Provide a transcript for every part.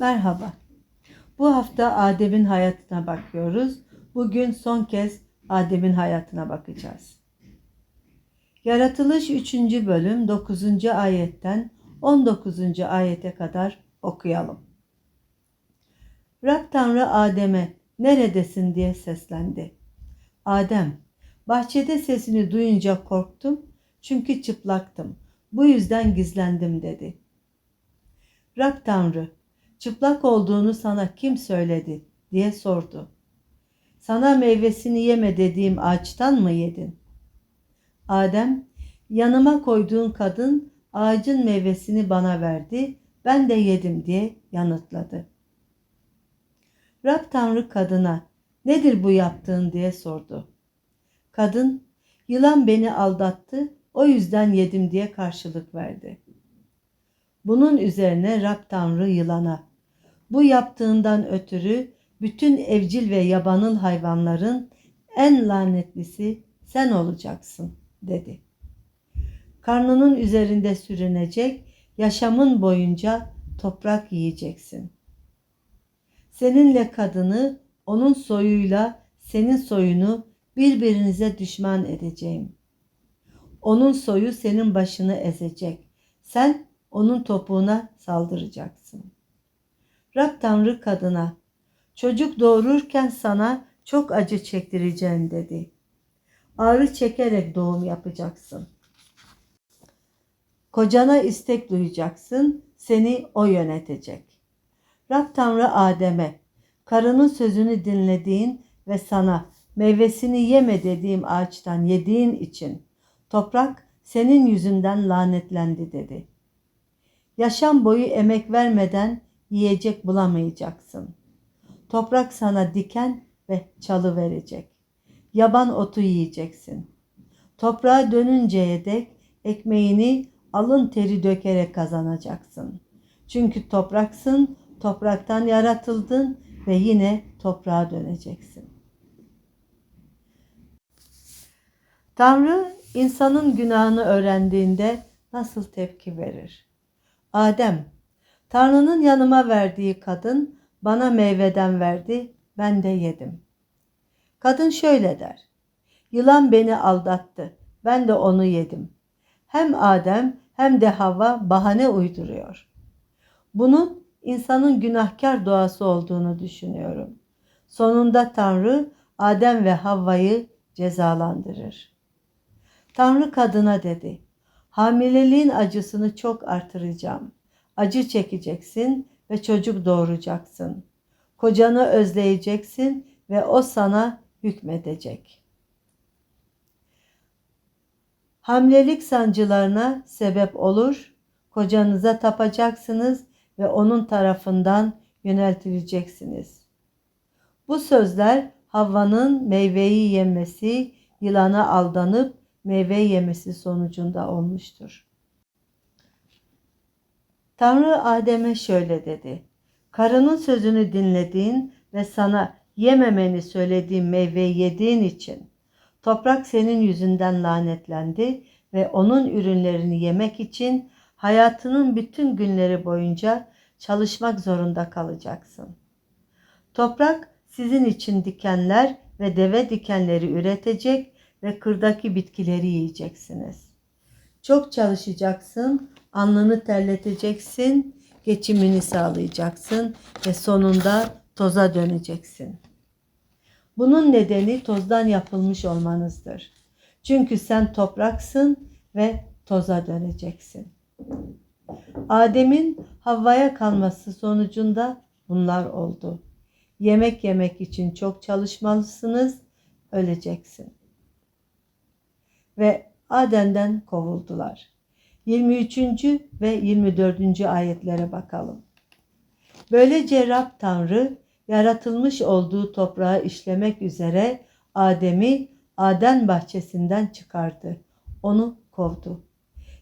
Merhaba. Bu hafta Adem'in hayatına bakıyoruz. Bugün son kez Adem'in hayatına bakacağız. Yaratılış 3. bölüm 9. ayetten 19. ayete kadar okuyalım. Rab Tanrı Adem'e neredesin diye seslendi. Adem, bahçede sesini duyunca korktum çünkü çıplaktım. Bu yüzden gizlendim dedi. Rab Tanrı, çıplak olduğunu sana kim söyledi diye sordu. Sana meyvesini yeme dediğim ağaçtan mı yedin? Adem, yanıma koyduğun kadın ağacın meyvesini bana verdi, ben de yedim diye yanıtladı. Rab Tanrı kadına, nedir bu yaptığın diye sordu. Kadın, yılan beni aldattı, o yüzden yedim diye karşılık verdi. Bunun üzerine Rab Tanrı yılana, bu yaptığından ötürü bütün evcil ve yabanıl hayvanların en lanetlisi sen olacaksın dedi. Karnının üzerinde sürünecek, yaşamın boyunca toprak yiyeceksin. Seninle kadını, onun soyuyla senin soyunu birbirinize düşman edeceğim. Onun soyu senin başını ezecek. Sen onun topuğuna saldıracaksın. Rab Tanrı kadına, çocuk doğururken sana çok acı çektireceğim dedi. Ağrı çekerek doğum yapacaksın. Kocana istek duyacaksın, seni o yönetecek. Rab Tanrı Adem'e, karının sözünü dinlediğin ve sana meyvesini yeme dediğim ağaçtan yediğin için toprak senin yüzünden lanetlendi dedi. Yaşam boyu emek vermeden yiyecek bulamayacaksın. Toprak sana diken ve çalı verecek. Yaban otu yiyeceksin. Toprağa dönünceye dek ekmeğini alın teri dökerek kazanacaksın. Çünkü topraksın, topraktan yaratıldın ve yine toprağa döneceksin. Tanrı insanın günahını öğrendiğinde nasıl tepki verir? Adem, Tanrı'nın yanıma verdiği kadın bana meyveden verdi, ben de yedim. Kadın şöyle der. Yılan beni aldattı, ben de onu yedim. Hem Adem hem de Havva bahane uyduruyor. Bunun insanın günahkar doğası olduğunu düşünüyorum. Sonunda Tanrı Adem ve Havva'yı cezalandırır. Tanrı kadına dedi. Hamileliğin acısını çok artıracağım. Acı çekeceksin ve çocuk doğuracaksın. Kocanı özleyeceksin ve o sana hükmedecek. Hamilelik sancılarına sebep olur. Kocanıza tapacaksınız ve onun tarafından yöneltileceksiniz. Bu sözler Havva'nın meyveyi yemesi, yılana aldanıp meyve yemesi sonucunda olmuştur. Tanrı Adem'e şöyle dedi. Karının sözünü dinlediğin ve sana yememeni söylediğim meyveyi yediğin için toprak senin yüzünden lanetlendi ve onun ürünlerini yemek için hayatının bütün günleri boyunca çalışmak zorunda kalacaksın. Toprak sizin için dikenler ve deve dikenleri üretecek ve kırdaki bitkileri yiyeceksiniz. Çok çalışacaksın, alnını terleteceksin, geçimini sağlayacaksın ve sonunda toza döneceksin. Bunun nedeni tozdan yapılmış olmanızdır. Çünkü sen topraksın ve toza döneceksin. Adem'in Havva'ya kalması sonucunda bunlar oldu. Yemek yemek için çok çalışmalısınız, öleceksin. Ve Aden'den kovuldular. 23. ve 24. ayetlere bakalım. Böylece Rab Tanrı yaratılmış olduğu toprağı işlemek üzere Adem'i Aden bahçesinden çıkardı. Onu kovdu.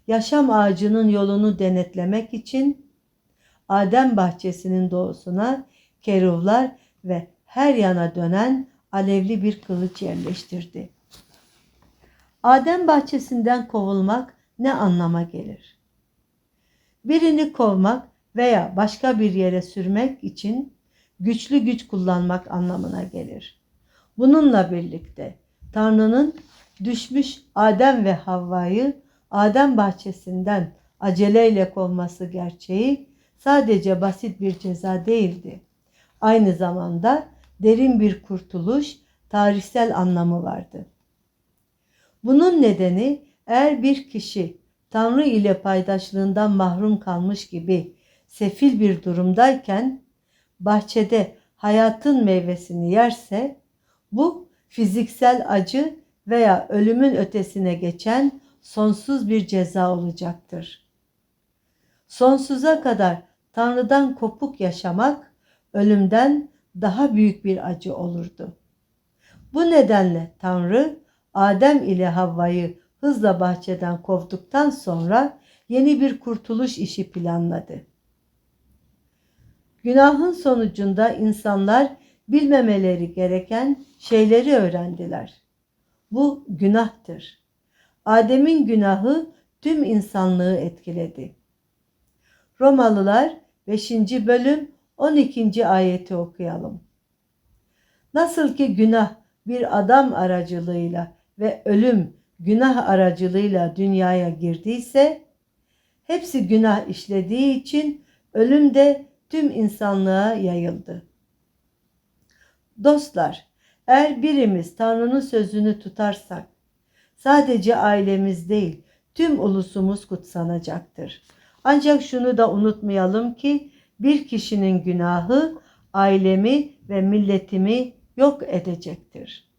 Yaşam ağacının yolunu denetlemek için Adem bahçesinin doğusuna keruvlar ve her yana dönen alevli bir kılıç yerleştirdi. Adem bahçesinden kovulmak ne anlama gelir? Birini kovmak veya başka bir yere sürmek için güçlü güç kullanmak anlamına gelir. Bununla birlikte Tanrı'nın düşmüş Adem ve Havva'yı Adem bahçesinden aceleyle kovması gerçeği sadece basit bir ceza değildi. Aynı zamanda derin bir kurtuluş, tarihsel anlamı vardı. Bunun nedeni eğer bir kişi Tanrı ile paydaşlığından mahrum kalmış gibi sefil bir durumdayken bahçede hayatın meyvesini yerse bu fiziksel acı veya ölümün ötesine geçen sonsuz bir ceza olacaktır. Sonsuza kadar Tanrı'dan kopuk yaşamak ölümden daha büyük bir acı olurdu. Bu nedenle Tanrı Adem ile Havva'yı hızla bahçeden kovduktan sonra yeni bir kurtuluş işi planladı. Günahın sonucunda insanlar bilmemeleri gereken şeyleri öğrendiler. Bu günahtır. Adem'in günahı tüm insanlığı etkiledi. Romalılar 5. bölüm 12. ayeti okuyalım. Nasıl ki günah bir adam aracılığıyla ve ölüm günah aracılığıyla dünyaya girdiyse, hepsi günah işlediği için ölüm de tüm insanlığa yayıldı. Dostlar, eğer birimiz Tanrı'nın sözünü tutarsak, sadece ailemiz değil, tüm ulusumuz kutsanacaktır. Ancak şunu da unutmayalım ki bir kişinin günahı ailemi ve milletimi yok edecektir.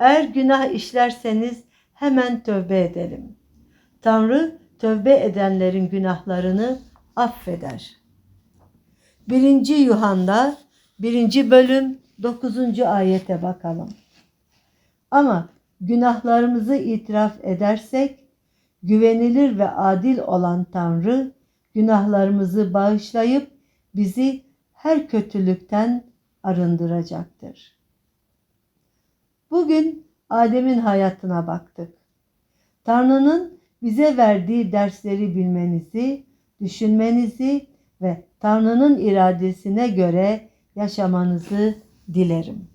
Eğer günah işlerseniz hemen tövbe edelim. Tanrı tövbe edenlerin günahlarını affeder. 1. Yuhanna 1. bölüm 9. ayete bakalım. Ama günahlarımızı itiraf edersek güvenilir ve adil olan Tanrı günahlarımızı bağışlayıp bizi her kötülükten arındıracaktır. Bugün Adem'in hayatına baktık. Tanrı'nın bize verdiği dersleri bilmenizi, düşünmenizi ve Tanrı'nın iradesine göre yaşamanızı dilerim.